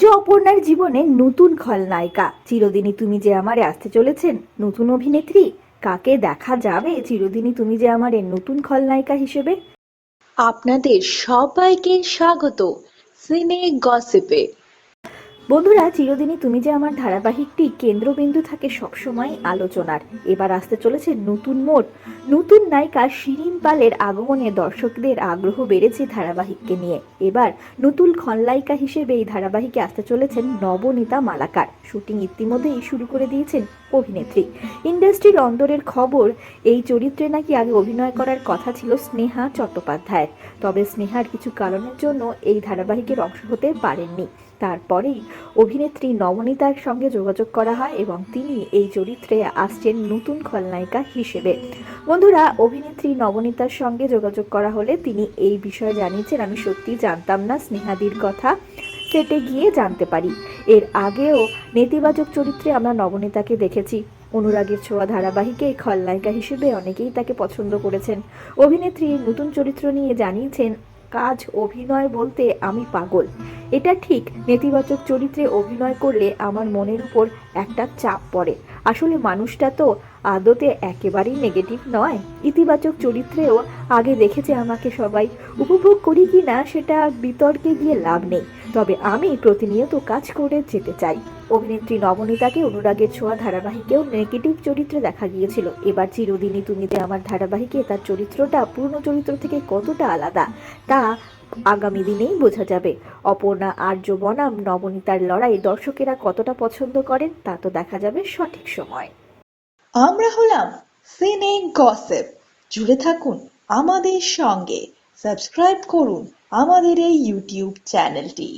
আর্য অপর্ণার জীবনে নতুন খলনায়িকা। চিরদিনই তুমি যে আমারে আসতে চলেছেন, নতুন অভিনেত্রী, কাকে দেখা যাবে? চিরদিনই তুমি যে আমার নতুন খলনায়িকা হিসেবে আপনাদের সবাইকে স্বাগত। সিনে গসিপে। বন্ধুরা, চিরদিনই তুমি যে আমার ধারাবাহিকটি কেন্দ্রবিন্দু থাকে সবসময় আলোচনার। এবার আসতে চলেছে নতুন মোড়। নতুন নায়িকা শিরিন পালের আগমনে দর্শকদের আগ্রহ বেড়েছে ধারাবাহিককে নিয়ে। এবার নতুন খলনায়িকা হিসেবে এই ধারাবাহিকে আসতে চলেছেন নবনীতা মালাকার। শুটিং ইতিমধ্যেই শুরু করে দিয়েছেন অভিনেত্রী। ইন্ডাস্ট্রির অন্দরের খবর, এই চরিত্রে নাকি আগে অভিনয় করার কথা ছিল স্নেহা চট্টোপাধ্যায়ের। তবে স্নেহার কিছু কারণের জন্য এই ধারাবাহিকের অংশ হতে পারেননি। তারপরেই অভিনেত্রী নবনীতার সঙ্গে যোগাযোগ করা হয় এবং তিনি এই চরিত্রে আসছেন নতুন খলনায়িকা হিসেবে। বন্ধুরা, অভিনেত্রী নবনীতার সঙ্গে যোগাযোগ করা হলে তিনি এই বিষয়ে জানিয়েছেন, আমি সত্যি জানতাম না স্নেহাদির কথা। সেটে গিয়ে জানতে পারি। এর আগেও নেতিবাচক চরিত্রে আমরা নবনীতাকে দেখেছি। অনুরাগের ছোঁয়া ধারাবাহিকে খলনায়িকা হিসেবে অনেকেই তাকে পছন্দ করেছেন। অভিনেত্রী নতুন চরিত্র নিয়ে জানিয়েছেন কাজ অভিনয় বলতে আমি পাগল। এটা ঠিক, নেতিবাচক চরিত্রে অভিনয় করলে আমার মনের উপর একটা চাপ পড়ে। আসলে মানুষটা তো আদতে একেবারেই নেগেটিভ নয়। ইতিবাচক চরিত্রেও আগে দেখেছে আমাকে সবাই। উপভোগ করি কি না সেটা বিতর্কে গিয়ে লাভ নেই। তবে আমি প্রতিনিয়ত কাজ করে যেতে চাই। অভিনেত্রী নবনীতাকে অনুরাগের ছোঁয়া ধারাবাহিকেও নেগেটিভ চরিত্রে দেখা গিয়েছিল। এবার চিরদিনই তুমি যে আমার ধারাবাহিকে, তার চরিত্রটা পূর্ণ চরিত্র থেকে কতটা আলাদা, তা আগামী দিনেই বোঝা যাবে। অপর্ণা, আর্য, বনাম, নবনীতার লড়াই দর্শকেরা কতটা পছন্দ করেন, তা তো দেখা যাবে সঠিক সময়। আমরা হলাম সিনে গসেপ জুড়ে থাকুন আমাদের সঙ্গে। সাবস্ক্রাইব করুন আমাদের এই ইউটিউব চ্যানেলটি